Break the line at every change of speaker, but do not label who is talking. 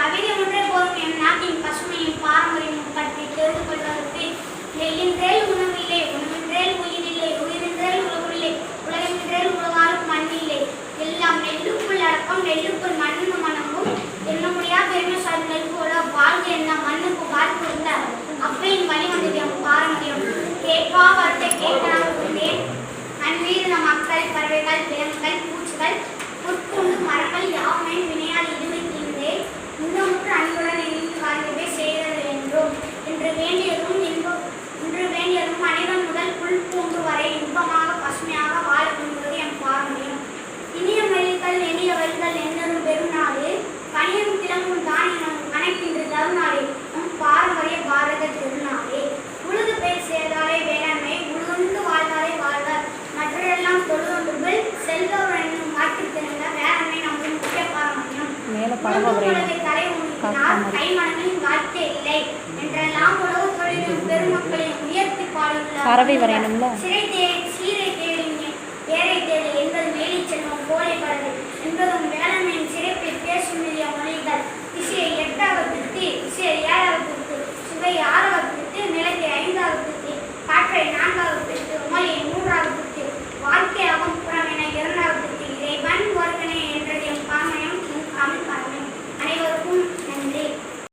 Família número
ரொம்ப பிரெயின்
பறவை வரையணும்ல?